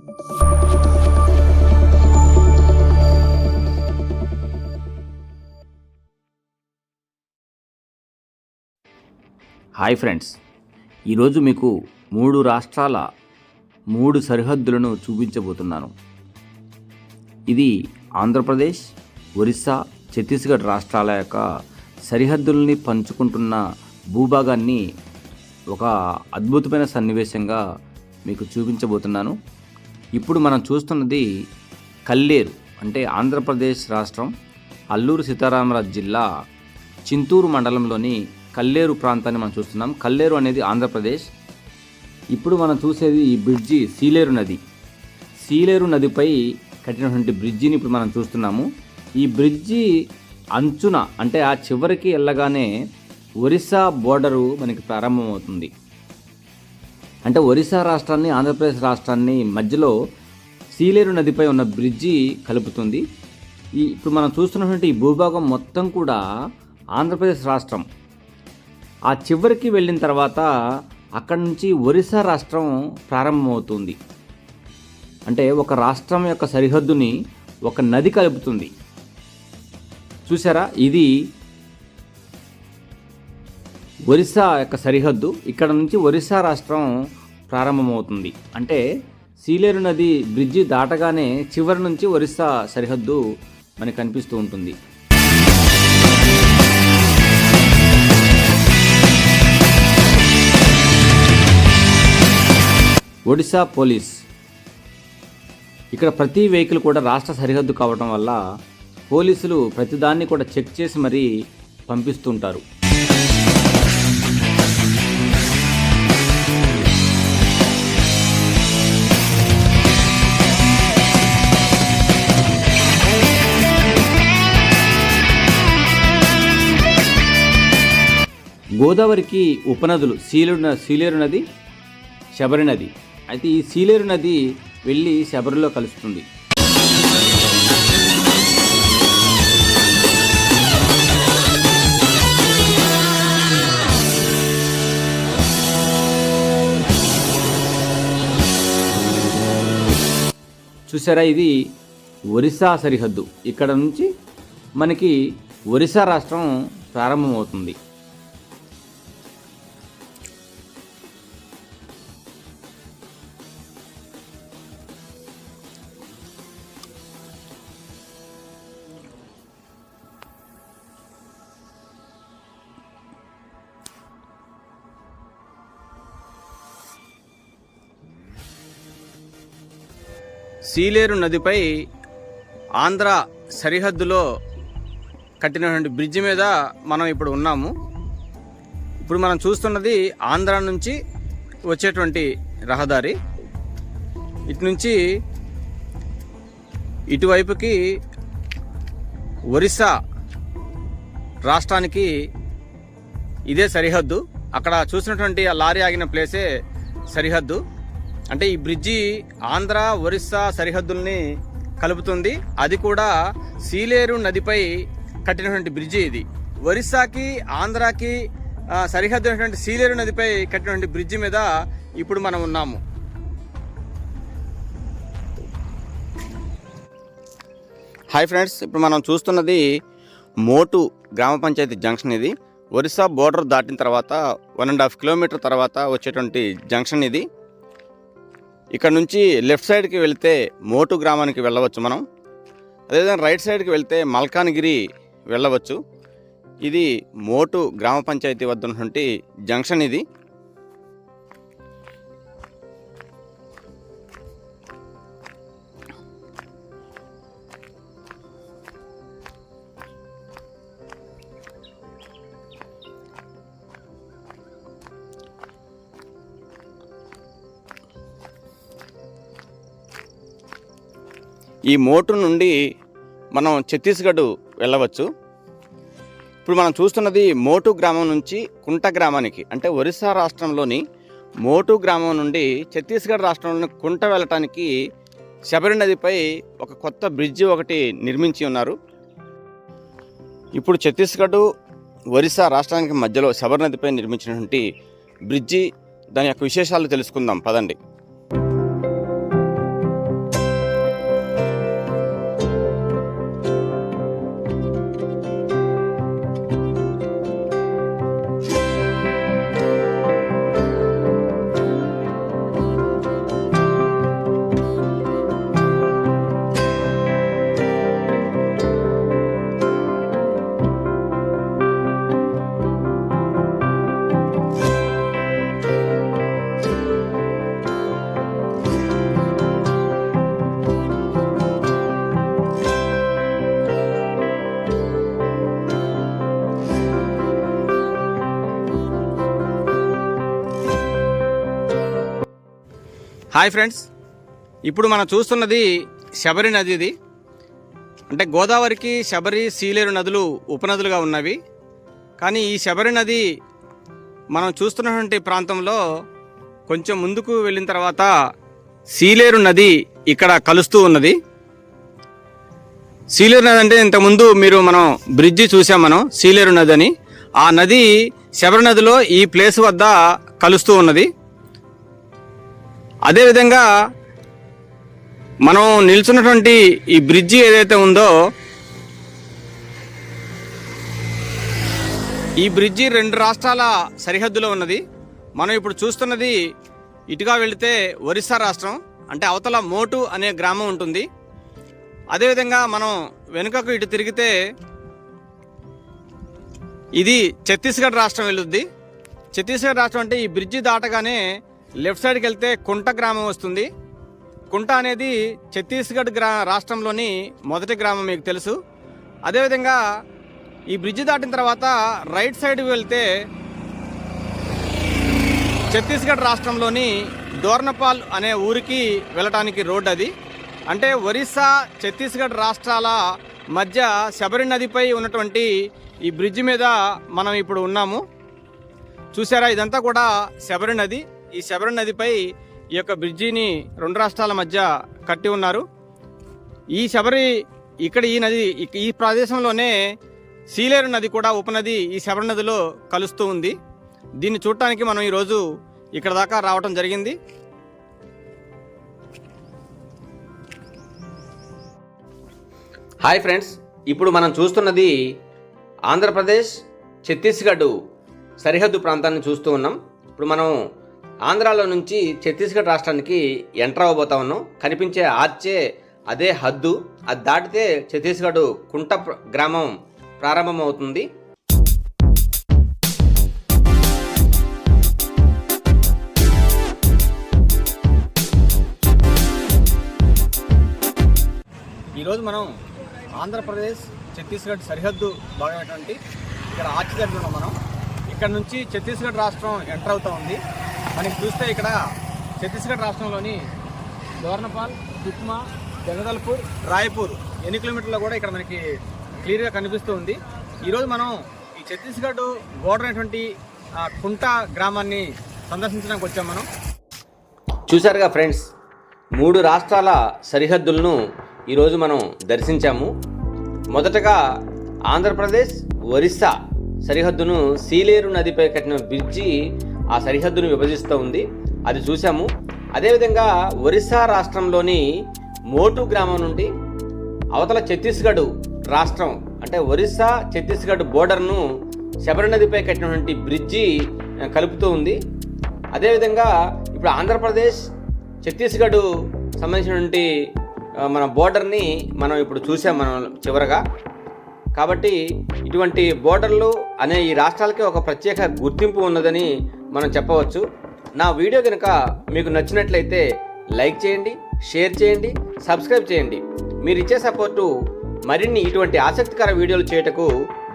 Hi friends. ఈరోజు మీకు మూడు రాష్ట్రాల మూడు సరిహద్దులను చూపించబోతున్నాను. ఇది ఆంధ్రప్రదేశ్ ఒరిస్సా ఛత్తీస్గఢ్ రాష్ట్రాల యొక్క సరిహద్దుల్ని పంచుకుంటున్న భూభాగాన్ని ఒక అద్భుతమైన సన్నివేశంగా మీకు చూపించబోతున్నాను. ఇప్పుడు మనం చూస్తున్నది కల్లేరు అంటే ఆంధ్రప్రదేశ్ రాష్ట్రం అల్లూరు సీతారామరాజు జిల్లా చింతూరు మండలంలోని కల్లేరు ప్రాంతాన్ని మనం చూస్తున్నాం. కల్లేరు అనేది ఆంధ్రప్రదేశ్. ఇప్పుడు మనం చూసేది ఈ బ్రిడ్జి సీలేరు నది. సీలేరు నదిపై కట్టినటువంటి బ్రిడ్జిని ఇప్పుడు మనం చూస్తున్నాము. ఈ బ్రిడ్జి అంచున అంటే ఆ చివరికి వెళ్ళగానే ఒరిస్సా బోర్డరు మనకి ప్రారంభమవుతుంది. అంటే ఒరిస్సా రాష్ట్రాన్ని ఆంధ్రప్రదేశ్ రాష్ట్రాన్ని మధ్యలో సీలేరు నదిపై ఉన్న బ్రిడ్జి కలుపుతుంది. ఈ ఇప్పుడు మనం చూస్తున్నటువంటి ఈ భూభాగం మొత్తం కూడా ఆంధ్రప్రదేశ్ రాష్ట్రం. ఆ చివరికి వెళ్ళిన తర్వాత అక్కడి నుంచి ఒరిస్సా రాష్ట్రం ప్రారంభమవుతుంది. అంటే ఒక రాష్ట్రం యొక్క సరిహద్దుని ఒక నది కలుపుతుంది. చూసారా ఇది ఒరిస్సా యొక్క సరిహద్దు ఇక్కడ నుంచి ఒరిస్సా రాష్ట్రం ప్రారంభమవుతుంది. అంటే సీలేరు నది బ్రిడ్జి దాటగానే చివరి నుంచి ఒరిస్సా సరిహద్దు మనకు కనిపిస్తూ ఉంటుంది. ఒడిశా పోలీస్. ఇక్కడ ప్రతి వెహికల్ కూడా రాష్ట్ర సరిహద్దు కావడం వల్ల పోలీసులు ప్రతిదాన్ని కూడా చెక్ చేసి మరీ పంపిస్తుంటారు. గోదావరికి ఉపనదులు సీలేరు న- సీలేరు నది శబరి నది. అయితే ఈ సీలేరు నది వెళ్ళి శబరిలో కలుస్తుంది. చూసారా ఇది ఒరిస్సా సరిహద్దు. ఇక్కడ నుంచి మనకి ఒరిస్సా రాష్ట్రం ప్రారంభమవుతుంది. సీలేరు నదిపై ఆంధ్ర సరిహద్దులో కట్టినటువంటి బ్రిడ్జి మీద మనం ఇప్పుడు ఉన్నాము. ఇప్పుడు మనం చూస్తున్నది ఆంధ్ర నుంచి వచ్చేటువంటి రహదారి. ఇటు నుంచి ఇటువైపుకి ఒరిస్సా రాష్ట్రానికి ఇదే సరిహద్దు. అక్కడ చూసినటువంటి ఆ లారీ ఆగిన ప్లేసే సరిహద్దు. అంటే ఈ బ్రిడ్జి ఆంధ్ర ఒరిస్సా సరిహద్దుల్ని కలుపుతుంది. అది కూడా సీలేరు నదిపై కట్టినటువంటి బ్రిడ్జి ఇది. ఒరిస్సాకి ఆంధ్రాకి సరిహద్దు అయినటువంటి సీలేరు నదిపై కట్టినటువంటి బ్రిడ్జి మీద ఇప్పుడు మనం ఉన్నాము. హాయ్ ఫ్రెండ్స్ ఇప్పుడు మనం చూస్తున్నది మోటు గ్రామ పంచాయతీ జంక్షన్ ఇది. ఒరిస్సా బోర్డర్ దాటిన తర్వాత వన్ అండ్ హాఫ్ కిలోమీటర్ తర్వాత వచ్చేటువంటి జంక్షన్ ఇది. ఇక్కడ నుంచి లెఫ్ట్ సైడ్కి వెళ్తే మోటు గ్రామానికి వెళ్ళవచ్చు మనం. అదేవిధంగా రైట్ సైడ్కి వెళ్తే మల్కాన్గిరి వెళ్ళవచ్చు. ఇది మోటు గ్రామ పంచాయతీ వద్ద ఉన్నటువంటి జంక్షన్ ఇది. ఈ మోటు నుండి మనం ఛత్తీస్గఢ్ వెళ్ళవచ్చు. ఇప్పుడు మనం చూస్తున్నది మోటు గ్రామం నుంచి కుంట గ్రామానికి అంటే ఒరిస్సా రాష్ట్రంలోని మోటు గ్రామం నుండి ఛత్తీస్గఢ్ రాష్ట్రంలోని కుంట వెళ్ళటానికి శబరి నదిపై ఒక కొత్త బ్రిడ్జి ఒకటి నిర్మించి ఉన్నారు. ఇప్పుడు ఛత్తీస్గఢ్ ఒరిస్సా రాష్ట్రానికి మధ్యలో శబరి నదిపై నిర్మించినటువంటి బ్రిడ్జి దాని యొక్క విశేషాలు తెలుసుకుందాం. పదండి. Hi friends. ఇప్పుడు మనం చూస్తున్నది శబరి నది ఇది అంటే గోదావరికి శబరి సీలేరు నదులు ఉపనదులుగా ఉన్నవి. కానీ ఈ శబరి నది మనం చూస్తున్నటువంటి ప్రాంతంలో కొంచెం ముందుకు వెళ్ళిన తర్వాత సీలేరు నది ఇక్కడ కలుస్తూ ఉన్నది. సీలేరు నది అంటే ఇంతకుముందు మీరు మనం బ్రిడ్జి చూసాం మనం సీలేరు నది అని. ఆ నది శబరి నదిలో ఈ ప్లేస్ వద్ద కలుస్తూ ఉన్నది. అదేవిధంగా మనం నిల్చున్నటువంటి ఈ బ్రిడ్జి ఏదైతే ఉందో ఈ బ్రిడ్జి రెండు రాష్ట్రాల సరిహద్దులో ఉన్నది. మనం ఇప్పుడు చూస్తున్నది ఇటుగా వెళితే ఒరిస్సా రాష్ట్రం అంటే అవతల మోటు అనే గ్రామం ఉంటుంది. అదేవిధంగా మనం వెనుకకు ఇటు తిరిగితే ఇది ఛత్తీస్గఢ్ రాష్ట్రం వెళుద్ది. ఛత్తీస్గఢ్ రాష్ట్రం అంటే ఈ బ్రిడ్జి దాటగానే లెఫ్ట్ సైడ్కి వెళ్తే కుంట గ్రామం వస్తుంది. కుంట అనేది ఛత్తీస్గఢ్ గ్రా రాష్ట్రంలోని మొదటి గ్రామం మీకు తెలుసు. అదేవిధంగా ఈ బ్రిడ్జి దాటిన తర్వాత రైట్ సైడ్ వెళ్తే ఛత్తీస్గఢ్ రాష్ట్రంలోని డోర్నపాల్ అనే ఊరికి వెళ్ళటానికి రోడ్ అది. అంటే ఒరిస్సా ఛత్తీస్గఢ్ రాష్ట్రాల మధ్య శబరి నదిపై ఉన్నటువంటి ఈ బ్రిడ్జి మీద మనం ఇప్పుడు ఉన్నాము. చూసారా ఇదంతా కూడా శబరి నది. ఈ శబరి నదిపై ఈ యొక్క బ్రిడ్జిని రెండు రాష్ట్రాల మధ్య కట్టి ఉన్నారు. ఈ శబరి ఇక్కడ ఈ నది ఈ ప్రదేశంలోనే సీలేరు నది కూడా ఉపనది ఈ శబరి నదిలో కలుస్తూ ఉంది. దీన్ని చూడటానికి మనం ఈరోజు ఇక్కడ దాకా రావటం జరిగింది. హాయ్ ఫ్రెండ్స్ ఇప్పుడు మనం చూస్తున్నది ఆంధ్రప్రదేశ్ ఛత్తీస్గఢ్ సరిహద్దు ప్రాంతాన్ని చూస్తూ ఉన్నాం. ఇప్పుడు మనం ఆంధ్రాలో నుంచి ఛత్తీస్గఢ్ రాష్ట్రానికి ఎంటర్ అవ్వబోతా ఉన్నాం. కనిపించే ఆర్చే అదే హద్దు. అది దాటితే ఛత్తీస్గఢ్ కుంట గ్రామం ప్రారంభమవుతుంది. ఈరోజు మనం ఆంధ్రప్రదేశ్ ఛత్తీస్గఢ్ సరిహద్దు భాగమైనటువంటి ఇక్కడ ఆర్చి దగ్గర ఉన్నాం మనం. ఇక్కడ నుంచి ఛత్తీస్గఢ్ రాష్ట్రం ఎంటర్ అవుతా ఉంది. మనకి చూస్తే ఇక్కడ ఛత్తీస్గఢ్ రాష్ట్రంలోని దోర్నపాల్ దుక్మా జగదల్పూర్ రాయపూర్ ఎన్ని కిలోమీటర్లో కూడా ఇక్కడ మనకి క్లియర్గా కనిపిస్తూ ఉంది. ఈరోజు మనం ఈ ఛత్తీస్గఢ్ బోర్డర్ అయినటువంటి కుంటా కుంట గ్రామాన్ని సందర్శించడానికి వచ్చాం మనం. చూశారుగా ఫ్రెండ్స్ మూడు రాష్ట్రాల సరిహద్దులను ఈరోజు మనం దర్శించాము. మొదటగా ఆంధ్రప్రదేశ్ ఒరిస్సా సరిహద్దును సీలేరు నదిపై కట్టిన బ్రిడ్జి ఆ సరిహద్దును విభజిస్తూ ఉంది. అది చూసాము అదేవిధంగా ఒరిస్సా రాష్ట్రంలోని మోటు గ్రామం నుండి అవతల ఛత్తీస్గఢ్ రాష్ట్రం అంటే ఒరిస్సా ఛత్తీస్గఢ్ బోర్డర్ను శబరి నదిపై కట్టినటువంటి బ్రిడ్జి కలుపుతూ ఉంది. అదేవిధంగా ఇప్పుడు ఆంధ్రప్రదేశ్ ఛత్తీస్గఢ్ సంబంధించినటువంటి మన బోర్డర్ని మనం ఇప్పుడు చూసాం మనం చివరగా. కాబట్టి ఇటువంటి బోర్డర్లు అనే ఈ రాష్ట్రాలకి ఒక ప్రత్యేక గుర్తింపు ఉన్నదని మనం చెప్పవచ్చు. నా వీడియో కనుక మీకు నచ్చినట్లయితే లైక్ చేయండి షేర్ చేయండి సబ్స్క్రైబ్ చేయండి. మీరు ఇచ్చే సపోర్టు మరిన్ని ఇటువంటి ఆసక్తికర వీడియోలు చేయటకు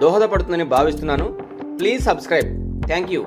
దోహదపడుతుందని భావిస్తున్నాను. Please subscribe. Thank you.